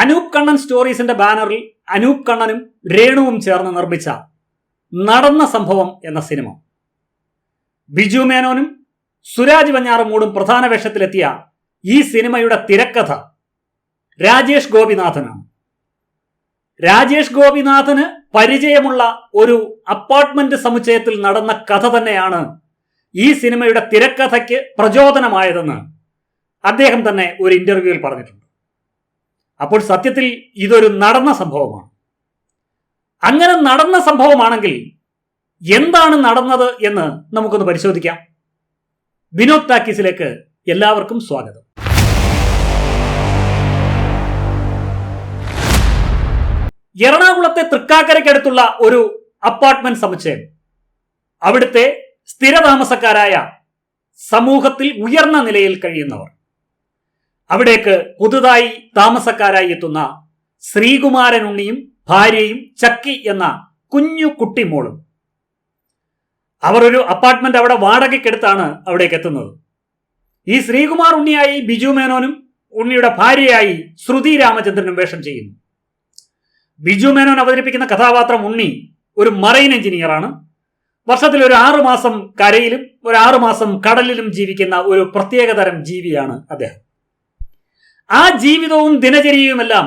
അനൂപ് കണ്ണൻ സ്റ്റോറീസിന്റെ ബാനറിൽ അനൂപ് കണ്ണനും രേണുവും ചേർന്ന് നിർമ്മിച്ച നടന്ന സംഭവം എന്ന സിനിമ. ബിജു മേനോനും സുരാജ് വഞ്ഞാറമൂടും പ്രധാന വേഷത്തിലെത്തിയ ഈ സിനിമയുടെ തിരക്കഥ രാജേഷ് ഗോപിനാഥനാണ്. രാജേഷ് ഗോപിനാഥന് പരിചയമുള്ള ഒരു അപ്പാർട്ട്മെന്റ് സമുച്ചയത്തിൽ നടന്ന കഥ തന്നെയാണ് ഈ സിനിമയുടെ തിരക്കഥയ്ക്ക് പ്രചോദനമായതെന്ന് അദ്ദേഹം തന്നെ ഒരു ഇന്റർവ്യൂവിൽ പറഞ്ഞിട്ടുണ്ട്. അപ്പോൾ സത്യത്തിൽ ഇതൊരു നടന്ന സംഭവമാണ്. അങ്ങനെ നടന്ന സംഭവമാണെങ്കിൽ എന്താണ് നടന്നത് എന്ന് നമുക്കൊന്ന് പരിശോധിക്കാം. വിനോദ് ടാക്കീസിലേക്ക് എല്ലാവർക്കും സ്വാഗതം. എറണാകുളത്തെ തൃക്കാക്കരയ്ക്കടുത്തുള്ള ഒരു അപ്പാർട്ട്മെന്റ് സമുച്ചയം. അവിടുത്തെ സ്ഥിരതാമസക്കാരായ സമൂഹത്തിൽ ഉയർന്ന നിലയിൽ കഴിയുന്നവർ. അവിടേക്ക് പുതുതായി താമസക്കാരായി എത്തുന്ന ശ്രീകുമാരൻ ഉണ്ണിയും ഭാര്യയും ചക്കി എന്ന കുഞ്ഞു കുട്ടിമോളും. അവർ ഒരു അപ്പാർട്ട്മെന്റ് അവിടെ വാടകയ്ക്കെടുത്താണ് അവിടേക്ക് എത്തുന്നത്. ഈ ശ്രീകുമാർ ഉണ്ണിയായി ബിജു മേനോനും ഉണ്ണിയുടെ ഭാര്യയായി ശ്രുതി രാമചന്ദ്രനും വേഷം ചെയ്യുന്നു. ബിജു മേനോൻ അവതരിപ്പിക്കുന്ന കഥാപാത്രം ഉണ്ണി ഒരു മറൈൻ എഞ്ചിനീയറാണ് വർഷത്തിൽ ഒരു ആറുമാസം കരയിലും ഒരു ആറുമാസം കടലിലും ജീവിക്കുന്ന ഒരു പ്രത്യേകതരം ജീവിയാണ് അദ്ദേഹം. ആ ജീവിതവും ദിനചര്യയുമെല്ലാം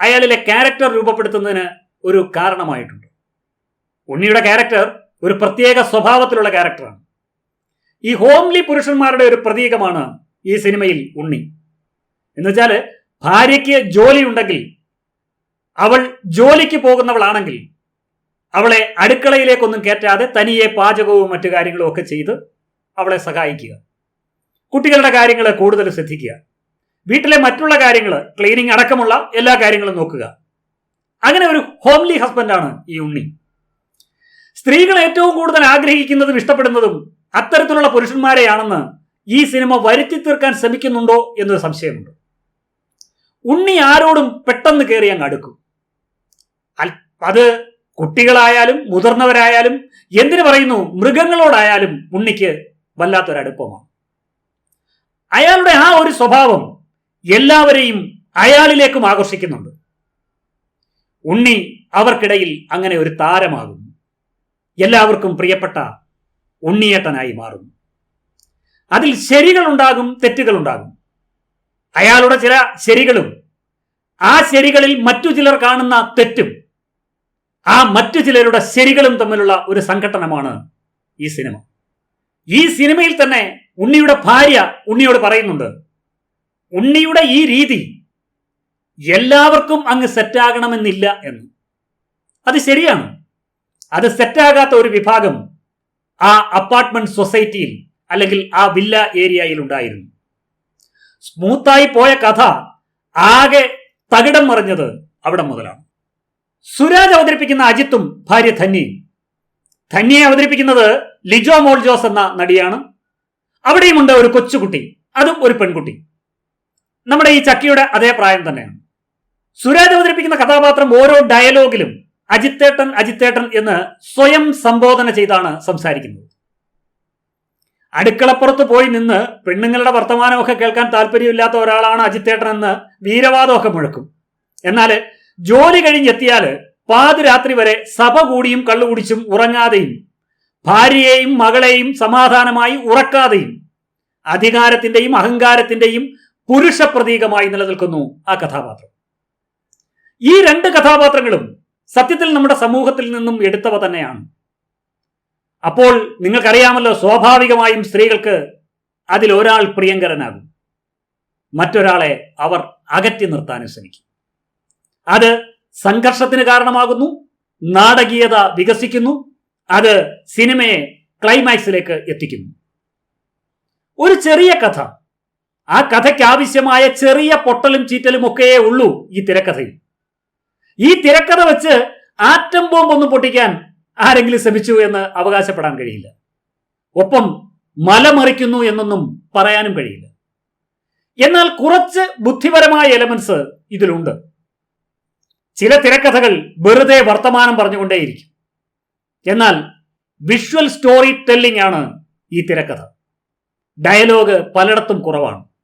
അയാളിലെ ക്യാരക്ടർ രൂപപ്പെടുത്തുന്നതിന് ഒരു കാരണമായിട്ടുണ്ട്. ഉണ്ണിയുടെ ക്യാരക്ടർ ഒരു പ്രത്യേക സ്വഭാവത്തിലുള്ള ക്യാരക്ടറാണ്. ഈ ഹോംലി പുരുഷന്മാരുടെ ഒരു പ്രതീകമാണ് ഈ സിനിമയിൽ ഉണ്ണി. എന്നുവെച്ചാൽ ഭാര്യയ്ക്ക് ജോലി ഉണ്ടെങ്കിൽ അവൾ ജോലിക്ക് പോകുന്നവളാണെങ്കിൽ അവളെ അടുക്കളയിലേക്കൊന്നും കയറ്റാതെ തനിയെ പാചകവും മറ്റു കാര്യങ്ങളും ഒക്കെ ചെയ്ത് അവളെ സഹായിക്കുക. കുട്ടികളുടെ കാര്യങ്ങളെ കൂടുതൽ ശ്രദ്ധിക്കുക. വീട്ടിലെ മറ്റുള്ള കാര്യങ്ങൾ ക്ലീനിങ് അടക്കമുള്ള എല്ലാ കാര്യങ്ങളും നോക്കുക. അങ്ങനെ ഒരു ഹോംലി ഹസ്ബൻഡാണ് ഈ ഉണ്ണി. സ്ത്രീകൾ ഏറ്റവും കൂടുതൽ ആഗ്രഹിക്കുന്നതും ഇഷ്ടപ്പെടുന്നതും അത്തരത്തിലുള്ള പുരുഷന്മാരെയാണെന്ന് ഈ സിനിമ വരുത്തി തീർക്കാൻ ശ്രമിക്കുന്നുണ്ടോ എന്നൊരു സംശയമുണ്ട്. ഉണ്ണി ആരോടും പെട്ടെന്ന് കയറി അങ്ങ് അടുക്കും. അത് കുട്ടികളായാലും മുതിർന്നവരായാലും എന്തിനു പറയുന്നു മൃഗങ്ങളോടായാലും ഉണ്ണിക്ക് വല്ലാത്തൊരടുപ്പമാണ്. അയാളുടെ ആ ഒരു സ്വഭാവം എല്ലാവരെയും അയാളിലേക്കും ആകർഷിക്കുന്നുണ്ട്. ഉണ്ണി അവർക്കിടയിൽ അങ്ങനെ ഒരു താരമാകും എല്ലാവർക്കും പ്രിയപ്പെട്ട ഉണ്ണിയേട്ടനായി മാറും അതിൽ ശരികളുണ്ടാകും തെറ്റുകളുണ്ടാകും. അയാളുടെ ചില ശരികളും ആ ശരികളിൽ മറ്റു ചിലർ കാണുന്ന തെറ്റും ആ മറ്റു ചിലരുടെ ശരികളും തമ്മിലുള്ള ഒരു സംഘട്ടനമാണ് ഈ സിനിമ. ഈ സിനിമയിൽ തന്നെ ഉണ്ണിയുടെ ഭാര്യ ഉണ്ണിയോട് പറയുന്നുണ്ട് ഉണ്ണിയുടെ ഈ രീതി എല്ലാവർക്കും അങ്ങ് സെറ്റാകണമെന്നില്ല എന്ന്. അത് ശരിയാണ്. അത് സെറ്റാകാത്ത ഒരു വിഭാഗം ആ അപ്പാർട്ട്മെന്റ് സൊസൈറ്റിയിൽ അല്ലെങ്കിൽ ആ വില്ല ഏരിയയിൽ ഉണ്ടായിരുന്നു. സ്മൂത്തായി പോയ കഥ ആകെ തകിടം മറിഞ്ഞത് അവിടെ മുതലാണ്. സുരാജ് അവതരിപ്പിക്കുന്ന അജിത്തും ഭാര്യ ധന്യയും ധന്യയെ അവതരിപ്പിക്കുന്നത് ലിജോ മോൾ ജോസ് എന്ന നടിയാണ്. അവിടെയുമുണ്ട് ഒരു കൊച്ചുകുട്ടി അതും ഒരു പെൺകുട്ടി. നമ്മുടെ ഈ ചക്കിയുടെ അതേ പ്രായം തന്നെയാണ്. സുരാജ് അവതരിപ്പിക്കുന്ന കഥാപാത്രം ഓരോ ഡയലോഗിലും അജിത്തേട്ടൻ അജിത്തേട്ടൻ എന്ന് സ്വയം സംബോധന ചെയ്താണ് സംസാരിക്കുന്നത്. അടുക്കളപ്പുറത്ത് പോയി നിന്ന് പെണ്ണുങ്ങളുടെ വർത്തമാനമൊക്കെ കേൾക്കാൻ താല്പര്യമില്ലാത്ത ഒരാളാണ് അജിത്തേട്ടൻ എന്ന് വീരവാദമൊക്കെ മുഴക്കും. എന്നാൽ ജോലി കഴിഞ്ഞെത്തിയാൽ പാതിരാത്രി വരെ സഭ കൂടിയും കള്ളുകുടിച്ചും ഉറങ്ങാതെയും ഭാര്യയെയും മകളെയും സമാധാനമായി ഉറക്കാതെയും അധികാരത്തിന്റെയും അഹങ്കാരത്തിന്റെയും പുരുഷ പ്രതീകമായി നിലനിൽക്കുന്നു ആ കഥാപാത്രം. ഈ രണ്ട് കഥാപാത്രങ്ങളും സത്യത്തിൽ നമ്മുടെ സമൂഹത്തിൽ നിന്നും എടുത്തവ തന്നെയാണ്. അപ്പോൾ നിങ്ങൾക്കറിയാമല്ലോ സ്വാഭാവികമായും സ്ത്രീകൾക്ക് അതിൽ ഒരാൾ പ്രിയങ്കരനാകും. മറ്റൊരാളെ അവർ അകറ്റി നിർത്താനും ശ്രമിക്കും. അത് സംഘർഷത്തിന് കാരണമാകുന്നു നാടകീയത വികസിക്കുന്നു അത് സിനിമയെ ക്ലൈമാക്സിലേക്ക് എത്തിക്കുന്നു. ഒരു ചെറിയ കഥ ആ കഥയ്ക്ക് ആവശ്യമായ ചെറിയ പൊട്ടലും ചീറ്റലും ഒക്കെയേ ഉള്ളൂ ഈ തിരക്കഥയിൽ. ഈ തിരക്കഥ വെച്ച് ആറ്റം ബോംബ് ഒന്നും പൊട്ടിക്കാൻ ആരെങ്കിലും ശ്രമിച്ചു എന്ന് അവകാശപ്പെടാൻ കഴിയില്ല. ഒപ്പം മലമറിക്കുന്നു എന്നൊന്നും പറയാനും കഴിയില്ല. എന്നാൽ കുറച്ച് ബുദ്ധിപരമായ എലമെന്റ്സ് ഇതിലുണ്ട്. ചില തിരക്കഥകൾ വെറുതെ വർത്തമാനം പറഞ്ഞുകൊണ്ടേയിരിക്കും. എന്നാൽ വിഷ്വൽ സ്റ്റോറി ടെല്ലിംഗ് ആണ് ഈ തിരക്കഥ. ഡയലോഗ് പലയിടത്തും കുറവാണ്.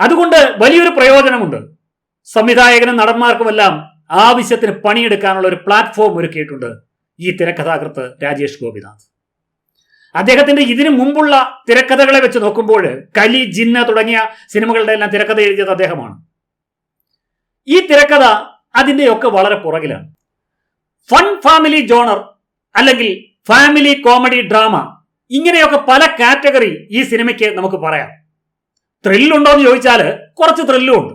അതുകൊണ്ട് വലിയൊരു പ്രയോജനമുണ്ട്. സംവിധായകനും നടന്മാർക്കുമെല്ലാം ആവശ്യത്തിന് പണിയെടുക്കാനുള്ള ഒരു പ്ലാറ്റ്ഫോം ഒരുക്കിയിട്ടുണ്ട് ഈ തിരക്കഥാകൃത്ത് രാജേഷ് ഗോപിനാഥ്. അദ്ദേഹത്തിന്റെ ഇതിനു മുമ്പുള്ള തിരക്കഥകളെ വെച്ച് നോക്കുമ്പോൾ കലി ജിന്ന തുടങ്ങിയ സിനിമകളുടെ എല്ലാം തിരക്കഥ എഴുതിയത് അദ്ദേഹമാണ്. ഈ തിരക്കഥ അതിന്റെയൊക്കെ വളരെ പുറകിലാണ്. ഫൺ ഫാമിലി ജോണർ അല്ലെങ്കിൽ ഫാമിലി കോമഡി ഡ്രാമ ഇങ്ങനെയൊക്കെ പല കാറ്റഗറി ഈ സിനിമയ്ക്ക് നമുക്ക് പറയാം. ത്രില്ലുണ്ടോ എന്ന് ചോദിച്ചാൽ കുറച്ച് ത്രില്ലും ഉണ്ട്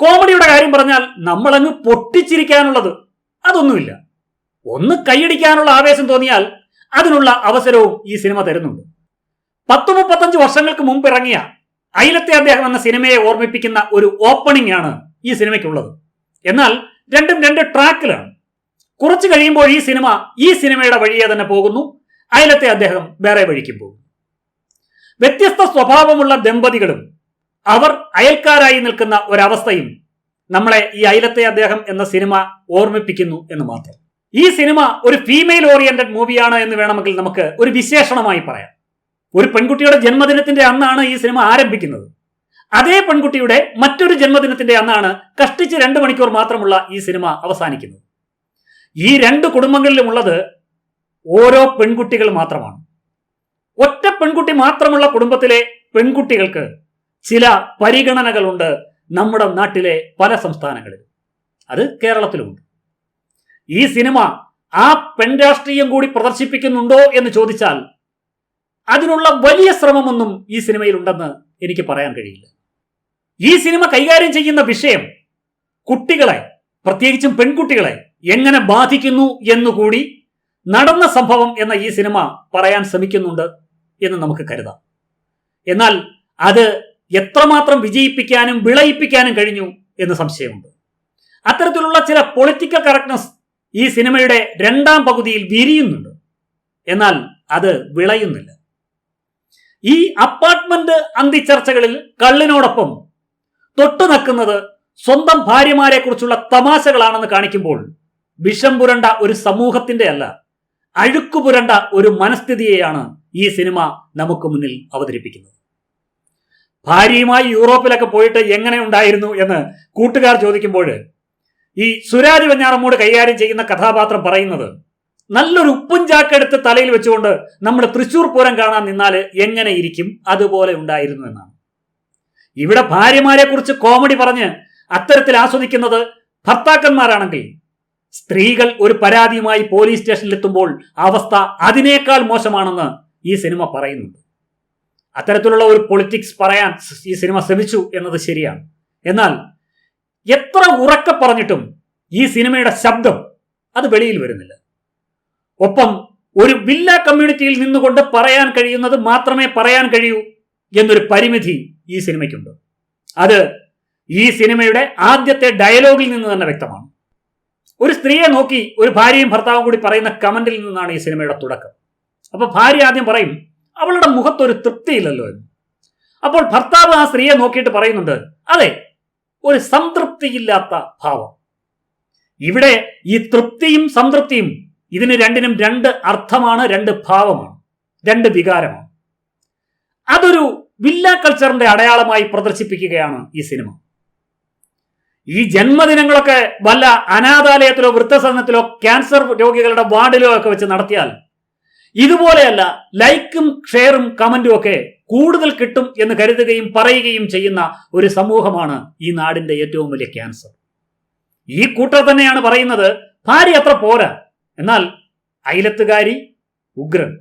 കോമഡിയുടെ കാര്യം പറഞ്ഞാൽ നമ്മളങ്ങ് പൊട്ടിച്ചിരിക്കാനുള്ളത് അതൊന്നുമില്ല. ഒന്ന് കൈയടിക്കാനുള്ള ആവേശം തോന്നിയാൽ അതിനുള്ള അവസരവും ഈ സിനിമ തരുന്നുണ്ട്. പത്ത് മുപ്പത്തഞ്ച് വർഷങ്ങൾക്ക് മുമ്പ് ഇറങ്ങിയ അയിലത്തെ അദ്ദേഹം എന്ന സിനിമയെ ഓർമ്മിപ്പിക്കുന്ന ഒരു ഓപ്പണിംഗ് ആണ് ഈ സിനിമയ്ക്കുള്ളത്. എന്നാൽ രണ്ടും രണ്ട് ട്രാക്കിലാണ് കുറച്ച് കഴിയുമ്പോൾ ഈ സിനിമ ഈ സിനിമയുടെ വഴിയെ തന്നെ പോകുന്നു. അയലത്തെ അദ്ദേഹം വേറെ വഴിക്കും പോകും വ്യത്യസ്ത സ്വഭാവമുള്ള ദമ്പതികളും അവർ അയൽക്കാരായി നിൽക്കുന്ന ഒരവസ്ഥയും നമ്മളെ ഈ അയലത്തെ അദ്ദേഹം എന്ന സിനിമ ഓർമ്മിപ്പിക്കുന്നു എന്ന് മാത്രം. ഈ സിനിമ ഒരു ഫീമെയിൽ ഓറിയന്റഡ് മൂവിയാണ് എന്ന് വേണമെങ്കിൽ നമുക്ക് ഒരു വിശേഷണമായി പറയാം. ഒരു പെൺകുട്ടിയുടെ ജന്മദിനത്തിന്റെ അന്നാണ് ഈ സിനിമ ആരംഭിക്കുന്നത്. അതേ പെൺകുട്ടിയുടെ മറ്റൊരു ജന്മദിനത്തിന്റെ അന്നാണ് കഷ്ടിച്ച് രണ്ട് മണിക്കൂർ മാത്രമുള്ള ഈ സിനിമ അവസാനിക്കുന്നത്. ഈ രണ്ട് കുടുംബങ്ങളിലുമുള്ളത് ഓരോ പെൺകുട്ടികൾ മാത്രമാണ്. ഒറ്റ പെൺകുട്ടി മാത്രമുള്ള കുടുംബത്തിലെ പെൺകുട്ടികൾക്ക് ചില പരിഗണനകളുണ്ട് നമ്മുടെ നാട്ടിലെ പല സംസ്ഥാനങ്ങളിൽ. അത് കേരളത്തിലുമുണ്ട്. ഈ സിനിമ ആ പെൺരാഷ്ട്രീയം കൂടി പ്രദർശിപ്പിക്കുന്നുണ്ടോ എന്ന് ചോദിച്ചാൽ അതിനുള്ള വലിയ ശ്രമമൊന്നും ഈ സിനിമയിൽ ഉണ്ടെന്ന് എനിക്ക് പറയാൻ കഴിയില്ല. ഈ സിനിമ കൈകാര്യം ചെയ്യുന്ന വിഷയം കുട്ടികളെ പ്രത്യേകിച്ചും പെൺകുട്ടികളെ എങ്ങനെ ബാധിക്കുന്നു എന്നുകൂടി നടന്ന സംഭവം എന്ന ഈ സിനിമ പറയാൻ ശ്രമിക്കുന്നുണ്ട് എന്ന് നമുക്ക് കരുതാം. എന്നാൽ അത് എത്രമാത്രം വിജയിപ്പിക്കാനും വിളയിപ്പിക്കാനും കഴിഞ്ഞു എന്ന് സംശയമുണ്ട്. അത്തരത്തിലുള്ള ചില പൊളിറ്റിക്കൽ കറക്റ്റ്നസ് ഈ സിനിമയുടെ രണ്ടാം പകുതിയിൽ വിരിയുന്നുണ്ട്. എന്നാൽ അത് വിളയുന്നില്ല. ഈ അപ്പാർട്ട്മെന്റ് അന്തിച്ചർച്ചകളിൽ കള്ളിനോടൊപ്പം തൊട്ടു നിൽക്കുന്നത് സ്വന്തം ഭാര്യമാരെ കുറിച്ചുള്ള തമാശകളാണെന്ന് കാണിക്കുമ്പോൾ വിഷം പുരണ്ട ഒരു സമൂഹത്തിന്റെ അല്ല അഴുക്കുപുരണ്ട ഒരു മനസ്ഥിതിയെയാണ് ഈ സിനിമ നമുക്ക് മുന്നിൽ അവതരിപ്പിക്കുന്നത്. ഭാര്യയുമായി യൂറോപ്പിലൊക്കെ പോയിട്ട് എങ്ങനെ ഉണ്ടായിരുന്നു എന്ന് കൂട്ടുകാർ ചോദിക്കുമ്പോൾ ഈ സുരാജ് വെഞ്ഞാറമ്മൂട് കൈകാര്യം ചെയ്യുന്ന കഥാപാത്രം പറയുന്നത് നല്ലൊരു ഉപ്പും ചാക്കെടുത്ത് തലയിൽ വെച്ചുകൊണ്ട് നമ്മൾ തൃശൂർ പൂരം കാണാൻ നിന്നാൽ എങ്ങനെ ഇരിക്കും? അതുപോലെ ഉണ്ടായിരുന്നു എന്നാണ്. ഇവിടെ ഭാര്യമാരെ കുറിച്ച് കോമഡി പറഞ്ഞ് അത്തരത്തിൽ ആസ്വദിക്കുന്നത് ഭർത്താക്കന്മാരാണെങ്കിൽ സ്ത്രീകൾ ഒരു പരാതിയുമായി പോലീസ് സ്റ്റേഷനിലെത്തുമ്പോൾ അവസ്ഥ അതിനേക്കാൾ മോശമാണെന്ന് ഈ സിനിമ പറയുന്നുണ്ട്. അത്തരത്തിലുള്ള ഒരു പൊളിറ്റിക്സ് പറയാൻ ഈ സിനിമ ശ്രമിച്ചു എന്നത് ശരിയാണ്. എന്നാൽ എത്ര ഉറക്കെ പറഞ്ഞിട്ടും ഈ സിനിമയുടെ ശബ്ദം അത് വെളിയിൽ വരുന്നില്ല. ഒപ്പം ഒരു വില്ല കമ്മ്യൂണിറ്റിയിൽ നിന്നുകൊണ്ട് പറയാൻ കഴിയുന്നത് മാത്രമേ പറയാൻ കഴിയൂ എന്നൊരു പരിമിതി ഈ സിനിമയ്ക്കുണ്ട്. അത് ഈ സിനിമയുടെ ആദ്യത്തെ ഡയലോഗിൽ നിന്ന് തന്നെ വ്യക്തമാണ്. ഒരു സ്ത്രീയെ നോക്കി ഒരു ഭാര്യയും ഭർത്താവും കൂടി പറയുന്ന കമന്റിൽ നിന്നാണ് ഈ സിനിമയുടെ തുടക്കം. അപ്പൊ ഭാര്യ ആദ്യം പറയും അവളുടെ മുഖത്തൊരു തൃപ്തിയില്ലല്ലോ എന്ന്. അപ്പോൾ ഭർത്താവ് ആ സ്ത്രീയെ നോക്കിയിട്ട് പറയുന്നുണ്ട് അതെ ഒരു സംതൃപ്തിയില്ലാത്ത ഭാവം. ഇവിടെ ഈ തൃപ്തിയും സംതൃപ്തിയും ഇതിന് രണ്ടിനും രണ്ട് അർത്ഥമാണ് രണ്ട് ഭാവമാണ് രണ്ട് വികാരമാണ്. അതൊരു വില്ല കൾച്ചറിന്റെ അടയാളമായി പ്രദർശിപ്പിക്കുകയാണ് ഈ സിനിമ. ഈ ജന്മദിനങ്ങളൊക്കെ വല്ല അനാഥാലയത്തിലോ വൃദ്ധസദനത്തിലോ ക്യാൻസർ രോഗികളുടെ വാർഡിലോ ഒക്കെ വെച്ച് നടത്തിയാൽ ഇതുപോലെയല്ല ലൈക്കും ഷെയറും കമന്റും ഒക്കെ കൂടുതൽ കിട്ടും എന്ന് കരുതുകയും പറയുകയും ചെയ്യുന്ന ഒരു സമൂഹമാണ് ഈ നാടിന്റെ ഏറ്റവും വലിയ ക്യാൻസർ ഈ കൂട്ടർ തന്നെയാണ് പറയുന്നത് ഭാര്യ അത്ര പോരാ. എന്നാൽ അയലത്തുകാരി ഉഗ്രൻ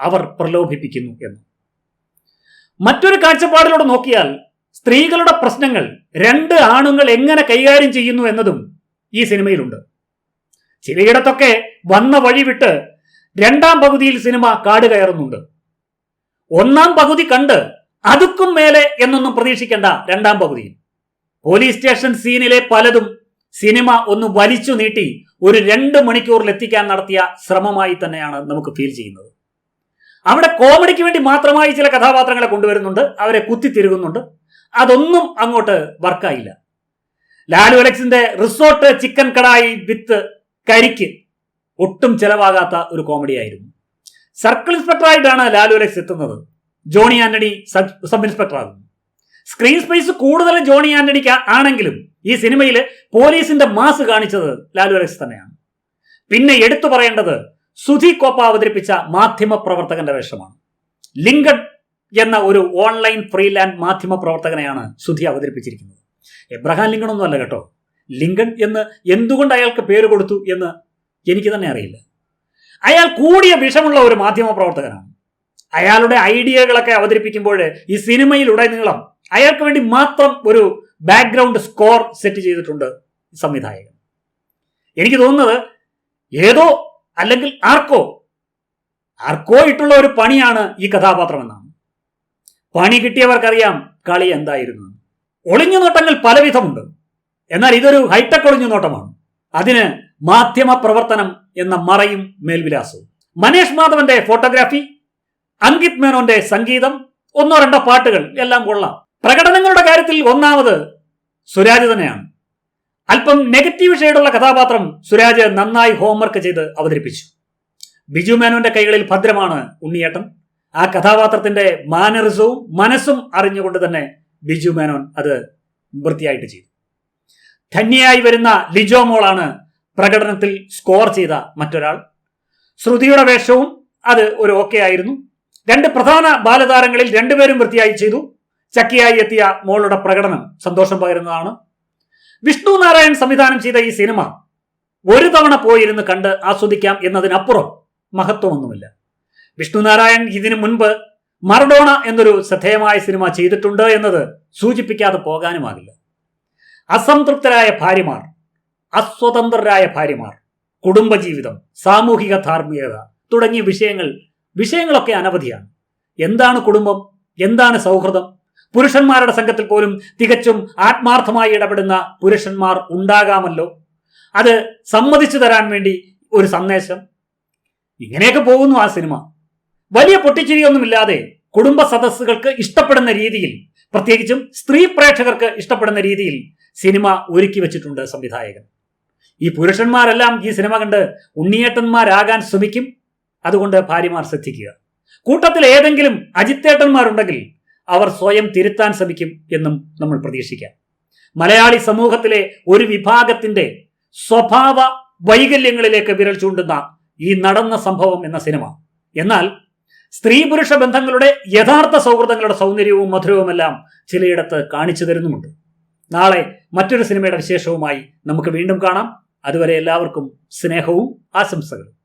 അവർ പ്രലോഭിപ്പിക്കുന്നു എന്ന്. മറ്റൊരു കാഴ്ചപ്പാടിലൂടെ നോക്കിയാൽ സ്ത്രീകളുടെ പ്രശ്നങ്ങൾ രണ്ട് ആണുങ്ങൾ എങ്ങനെ കൈകാര്യം ചെയ്യുന്നു എന്നതും ഈ സിനിമയിലുണ്ട്. ചിലയിടത്തൊക്കെ വന്ന വഴി വിട്ട് രണ്ടാം പകുതിയിൽ സിനിമ കാട് കയറുന്നുണ്ട്. ഒന്നാം പകുതി കണ്ട് അതുക്കും മേലെ എന്നൊന്നും പ്രതീക്ഷിക്കേണ്ട രണ്ടാം പകുതിയിൽ. പോലീസ് സ്റ്റേഷൻ സീനിലെ പലതും സിനിമ ഒന്ന് വലിച്ചു നീട്ടി ഒരു രണ്ട് മണിക്കൂറിൽ എത്തിക്കാൻ നടത്തിയ ശ്രമമായി തന്നെയാണ് നമുക്ക് ഫീൽ ചെയ്യുന്നത്. അവിടെ കോമഡിക്ക് വേണ്ടി മാത്രമായി ചില കഥാപാത്രങ്ങളെ കൊണ്ടുവരുന്നുണ്ട്. അവരെ കുത്തിത്തിരുകുന്നുണ്ട് അതൊന്നും അങ്ങോട്ട് വർക്കായില്ല Lalu അലക്സിന്റെ resort chicken kadai with karikku ഒട്ടും ചെലവാകാത്ത ഒരു കോമഡി ആയിരുന്നു. സർക്കിൾ ഇൻസ്പെക്ടറായിട്ടാണ് ലാലു അലക്സ് എത്തുന്നത്. ജോണി ആന്റണി സബ് ഇൻസ്പെക്ടർ ആകുന്നു. സ്ക്രീൻ സ്പേസ് കൂടുതൽ ജോണി ആന്റണിക്ക് ആണെങ്കിലും ഈ സിനിമയിൽ പോലീസിന്റെ മാസ് കാണിച്ചത് ലാലു അലക്സ് തന്നെയാണ്. പിന്നെ എടുത്തു പറയേണ്ടത് സുധി കോപ്പ അവതരിപ്പിച്ച മാധ്യമ പ്രവർത്തകന്റെ വേഷമാണ്. ലിങ്കൺ എന്ന ഒരു ഓൺലൈൻ ഫ്രീലാൻഡ് മാധ്യമ പ്രവർത്തകനെയാണ് സുധി അവതരിപ്പിച്ചിരിക്കുന്നത്. എബ്രഹാം ലിങ്കൺ ഒന്നുമല്ല കേട്ടോ. ലിങ്കൺ എന്ന് എന്തുകൊണ്ട് അയാൾക്ക് പേര് കൊടുത്തു എന്ന് എനിക്ക് തന്നെ അറിയില്ല. അയാൾ കൂടിയ വിഷമുള്ള ഒരു മാധ്യമ പ്രവർത്തകനാണ്. അയാളുടെ ഐഡിയകളൊക്കെ അവതരിപ്പിക്കുമ്പോൾ ഈ സിനിമയിലുടനീളം അയാൾക്ക് വേണ്ടി മാത്രം ഒരു ബാക്ക്ഗ്രൗണ്ട് സ്കോർ സെറ്റ് ചെയ്തിട്ടുണ്ട് സംവിധായകൻ. എനിക്ക് തോന്നുന്നത് ഏതോ അല്ലെങ്കിൽ ആർക്കോ ആർക്കോ ഇട്ടുള്ള ഒരു പണിയാണ് ഈ കഥാപാത്രം എന്നാണ്. പണി കിട്ടിയവർക്കറിയാം കളി എന്തായിരുന്നു. ഒളിഞ്ഞു നോട്ടങ്ങൾ പലവിധമുണ്ട്. എന്നാൽ ഇതൊരു ഹൈടെക് ഒളിഞ്ഞു നോട്ടമാണ്. അതിന് മാധ്യമ പ്രവർത്തനം എന്ന മറയും മേൽവിലാസവും. മനേഷ് മാധവന്റെ ഫോട്ടോഗ്രാഫി അങ്കിത് മേനോന്റെ സംഗീതം ഒന്നോ രണ്ടോ പാട്ടുകൾ എല്ലാം കൊള്ളാം. പ്രകടനങ്ങളുടെ കാര്യത്തിൽ ഒന്നാമത് സുരാജ് തന്നെയാണ്. അല്പം നെഗറ്റീവ് ഷെയ്ഡുള്ള കഥാപാത്രം സുരാജ് നന്നായി ഹോംവർക്ക് ചെയ്ത് അവതരിപ്പിച്ചു. ബിജു മേനോന്റെ കൈകളിൽ ഭദ്രമാണ് ഉണ്ണിയേട്ടൻ. ആ കഥാപാത്രത്തിന്റെ മാനറിസവും മനസ്സും അറിഞ്ഞുകൊണ്ട് തന്നെ ബിജു മേനോൻ അത് വൃത്തിയായിട്ട് ചെയ്തു. ധന്യയായി വരുന്ന ലിജോ മോളാണ് പ്രകടനത്തിൽ സ്കോർ ചെയ്ത മറ്റൊരാൾ. ശ്രുതിയുടെ വേഷവും അത് ഒരു ഓക്കെ ആയിരുന്നു. രണ്ട് പ്രധാന ബാലതാരങ്ങളിൽ രണ്ടുപേരും വൃത്തിയായി ചെയ്തു. ചക്കിയായി എത്തിയ മോളുടെ പ്രകടനം സന്തോഷം പകരുന്നതാണ്. വിഷ്ണു നാരായൺ സംവിധാനം ചെയ്ത ഈ സിനിമ ഒരു തവണ പോയിരുന്ന് കണ്ട് ആസ്വദിക്കാം എന്നതിനപ്പുറം മഹത്വമൊന്നുമില്ല. വിഷ്ണു നാരായൺ ഇതിനു മുൻപ് മറഡോണ എന്നൊരു ശ്രദ്ധേയമായ സിനിമ ചെയ്തിട്ടുണ്ട് എന്നത് സൂചിപ്പിക്കാതെ പോകാനുമാകില്ല. അസംതൃപ്തരായ ഭാര്യമാർ അസ്വതന്ത്രരായ ഭാര്യമാർ കുടുംബജീവിതം സാമൂഹിക ധാർമ്മികത തുടങ്ങിയ വിഷയങ്ങൾ വിഷയങ്ങളൊക്കെ അനവധിയാണ്. എന്താണ് കുടുംബം? എന്താണ് സൗഹൃദം? പുരുഷന്മാരുടെ സംഘത്തിൽ പോലും തികച്ചും ആത്മാർത്ഥമായി ഇടപെടുന്ന പുരുഷന്മാർ ഉണ്ടാകാമല്ലോ? അത് സമ്മതിച്ചു തരാൻ വേണ്ടി ഒരു സന്ദേശം? ഇങ്ങനെയൊക്കെ പോകുന്നു ആ സിനിമ. വലിയ പൊട്ടിച്ചിരിയൊന്നുമില്ലാതെ കുടുംബ സദസ്സുകൾക്ക് ഇഷ്ടപ്പെടുന്ന രീതിയിൽ പ്രത്യേകിച്ചും സ്ത്രീ പ്രേക്ഷകർക്ക് ഇഷ്ടപ്പെടുന്ന രീതിയിൽ സിനിമ ഒരുക്കി വെച്ചിട്ടുണ്ട് സംവിധായകൻ. ഈ പുരുഷന്മാരെല്ലാം ഈ സിനിമ കണ്ട് ഉണ്ണിയേട്ടന്മാരാകാൻ ശ്രമിക്കും. അതുകൊണ്ട് ഭാര്യമാർ ശ്രദ്ധിക്കുക. കൂട്ടത്തിൽ ഏതെങ്കിലും അജിത്തേട്ടന്മാരുണ്ടെങ്കിൽ അവർ സ്വയം തിരുത്താൻ ശ്രമിക്കും എന്നും നമ്മൾ പ്രതീക്ഷിക്കാം. മലയാളി സമൂഹത്തിലെ ഒരു വിഭാഗത്തിന്റെ സ്വഭാവ വൈകല്യങ്ങളിലേക്ക് വിരൽ ചൂണ്ടുന്ന ഈ നടന്ന സംഭവം എന്ന സിനിമ. എന്നാൽ സ്ത്രീ പുരുഷ ബന്ധങ്ങളുടെ യഥാർത്ഥ സൗഹൃദങ്ങളുടെ സൗന്ദര്യവും മധുരവുമെല്ലാം ചിലയിടത്ത് കാണിച്ചു തരുന്നുമുണ്ട്. നാളെ മറ്റൊരു സിനിമയുടെ വിശേഷവുമായി നമുക്ക് വീണ്ടും കാണാം. അതുവരെ എല്ലാവർക്കും സ്നേഹവും ആശംസകളും.